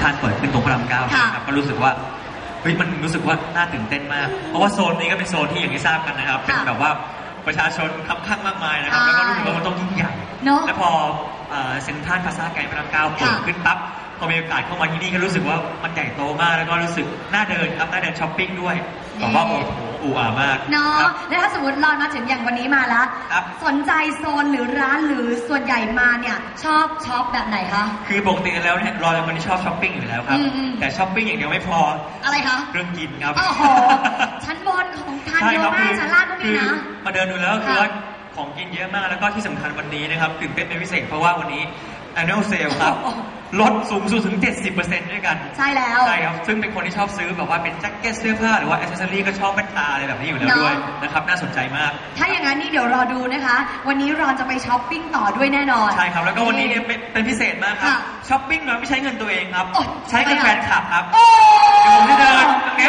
ทรัลเปิดขึ้นตรงพระรามเก้าค่ะ นะครับก็รู้สึกว่าเฮ้ยมันรู้สึกว่าน่าตื่นเต้นมาก เพราะว่าโซนนี้ก็เป็นโซนที่อย่างที่ทราบกันนะครับ เป็นค่ะแบบว่าประชาชนคับข้างมากมายนะครับใช่แล้วก็รู้สึกว่ามันต้องยิ่งใหญ่ เนอะ แล้วพอเอ่อเซ็นทรัลพลาซ่าไกด์พระรามเก้าเปิดค่ะขึ้นปั๊บ พอมีโอกาสเข้ามาที่นี่ก็รู้สึกว่ามันใหญ่โตมาก แล้วก็รู้สึกน่าเดินครับน่าเดินช้อปปิ้งด้วยบอกว่าโอ้โหอูอ่ามากเนาะครับ แล้วถ้าสมมติรอนมาถึงอย่างวันนี้มาแล้ว ครับ สนใจโซนหรือร้านหรือส่วนใหญ่มาเนี่ย ชอบช็อปแบบไหนคะ คือปกติแล้วเนี่ยรอยเป็นคนที่ชอบช้อปปิ้งอยู่แล้วครับ อืมอืม แต่ช้อปปิ้งอย่างเดียวไม่พออะไรคะ เรื่องกินครับ โอ้โห ชั้นบนของทานเยอะมากชั้นล่างก็มีคือนะมาเดินดูแล้วคือค่ะว่าของกินเยอะมากแล้วก็ที่สำคัญวันนี้นะครับตื่นเต้นเป็นพิเศษเพราะว่าวันนี้ annual sale ครับ โอ้โห ลดสูงสุดถึง 70%ด้วยกัน ใช่แล้ว ใช่ครับ ซึ่งเป็นคนที่ชอบซื้อแบบว่าเป็นแจ็คเก็ตเสื้อผ้า หรือว่าอ c เซ s ซอรี่ก็ชอบแว่นตาอะไรแบบนี้อยู่แล้วเนอะด้วยนะครับ น่าสนใจมาก ถ้าอย่างนั้นนี่เดี๋ยวรอดูนะคะ วันนี้รอนจะไปช้อปปิ้งต่อด้วยแน่นอน ใช่ครับ แล้วก็วันนี้เนี่ยเป็นเป็นพิเศษมากครับค่ะช้อปปิ้งโดยไม่ใช้เงินตัวเองครับโอ๊ยใช้เงินทำไมแฟอะนคลับครับโอ้เดี๋ยวผมจะเดินตรงเนี้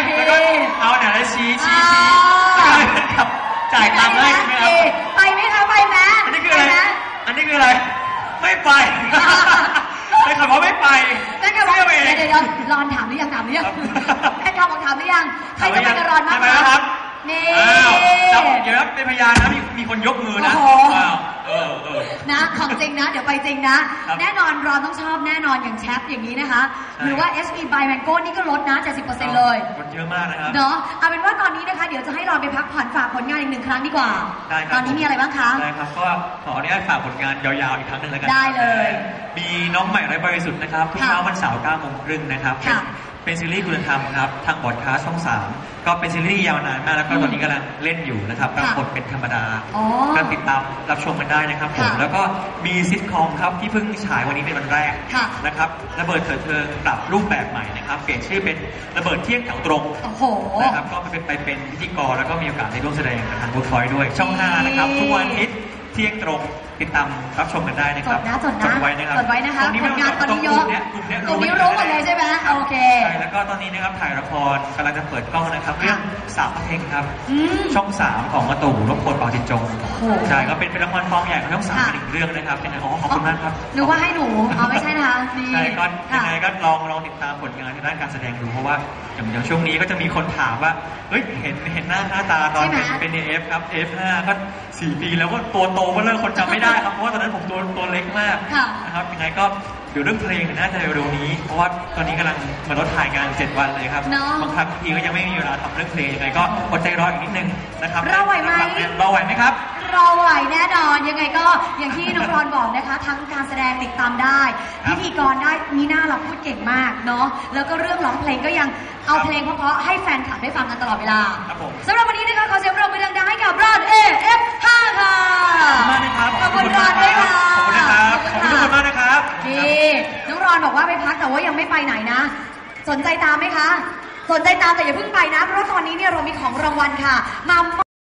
ดี๋ยวเดี๋ยวรอนถามหรือยังถามหรือยังครับแม่กบอกถามหรือยัง ใครจะไปกับรอนบ้างไปแล้วครับ นี่ อ้าวจับเดี๋ยวนะเป็นพยานนะมีมีคนยกมือนะโอ้โห อ้าวเออเออ นะของจริงนะ เดี๋ยวไปจริงนะ ครับแน่นอนรอนต้องชอบแน่นอนอย่างแชปอย่างนี้นะคะ ใช่ หรือว่า SP by Mango นี่ก็ลดนะ 70%เลย คนเยอะมากนะครับ เนาะเอาเป็นว่าตอนนี้นะคะ เดี๋ยวจะให้รอนไปพักผ่อนฝากผลงานอีกหนึ่งครั้งดีกว่า ได้ครับตอนนี้มีอะไรบ้างคะ ได้ครับก็ขออนุญาตฝากผลงานยาวๆอีกครั้งหนึ่งแล้วกันได้เลยมีน้องใหม่ไร้บริสุทธิ์นะครับทุกค่ะเช้าวันเสาร์9โมงครึ่งนะครับค่ะเป็น เป็นซีรีส์คุณธรรมครับทางบอดคาสต์ช่อง3ก็เป็นซีรีส์ยาวนานมากแล้วก็อืมตอนนี้กำลังเล่นอยู่นะครับรับบทเป็นธรรมดาอ๋อก็ติดตามรับชมกันได้นะครับผมค่ะแล้วก็มีซิทคอมครับที่เพิ่งฉายวันนี้เป็นวันแรกค่ะนะครับระเบิดเถิดเทิงปรับรูปแบบใหม่นะครับเปลี่ยนชื่อเป็นระเบิดเที่ยงแถวตรงโอ้โห นะครับก็ไปเป็นไปเป็นพิธีกรแล้วก็มีโอกาสได้ร่วมแสดงกับทางบูทอยด้วยช่อง5นะครับนี่ทุกวันอาทิตย์เที่ยงตรง ติดตามรับชมกันได้นะจครับดนะจดนะไว้นะครับจดไว้นะคะตรงนี้ผไม่ลต้องงานตอนนี้เยอะกลุ่มเนี้ยกลุ่มเนี้ยกลุ่มนี้รู้หมดเลยใช่ไหมโอเค ใช่แล้วก็ตอนนี้นะครับถ่ายละครกำลังจะเปิดกล้องนะครับเรื่องสาวพระเพลงครับ อืม ช่อง3ของมาตู่รบพลปาจินจงโอ้โหใช่ก็เป็นเป็นละครฟองใหญ่ของช่องสามค่ะเป็นอีกเรื่องนะครับเป็นอ๋อขอบคุณมากครับนึกว่าให้หนูอ๋อไม่ใช่นะคะนี่ใช่ก็ยัค่ะ งไงก็ลองลองติดตามผลงานทางด้านการแสดงดูเพราะว่าอย่างอย่างช่วงนี้ก็จะมีคนถามว่าเฮ้ยเห็นเห็นหน้าหน้าตาตอนใช่ไหมเป็นเป็นเอฟครับ F5 ก็สี่ปีแล้วก็ตัวโตก็เริ่มคนจำไม่ได้ครับเพราะว่าตอนนั้นผมตัวตัวเล็กมากค่ะนะครับยังไงก็เดี๋ยวเรื่องเพลงเนี่ยน่าจะเร็วๆนี้ เพราะว่าตอนนี้กำลังมาลดถ่ายงาน 7 วันเลยครับเนอะบางครั้งบางทีก็ยังไม่มีเวลาทำเรื่องเพลงยังไงก็อดใจรออีกนิดนึงนะครับเราไหวไหม เราไหวไหมครับเราไหวแน่นอนยังไงก็อย่างที่น้องรอนบอกนะคะ ทั้งการแสดงติดตามได้ครัพิบธีกรได้มีหน้าเราพูดเก่งมากเนาะแล้วก็เรื่องร้องเพลงก็ยังเอาครับเพลงเพราะๆให้แฟนคลับได้ฟังกันตลอดเวลาครับผม สำหรับวันนี้นะคะขอเสียงปรบมือดังๆให้กับรอนเอฟห้าค่ะขอบคุณมากน รบอกว่าไปพักแต่ว่ายังไม่ไปไหนนะ สนใจตามไหมคะ สนใจตามแต่อย่าเพิ่งไปนะ เพราะว่าตอนนี้เนี่ยเรามีของรางวัลค่ะ มา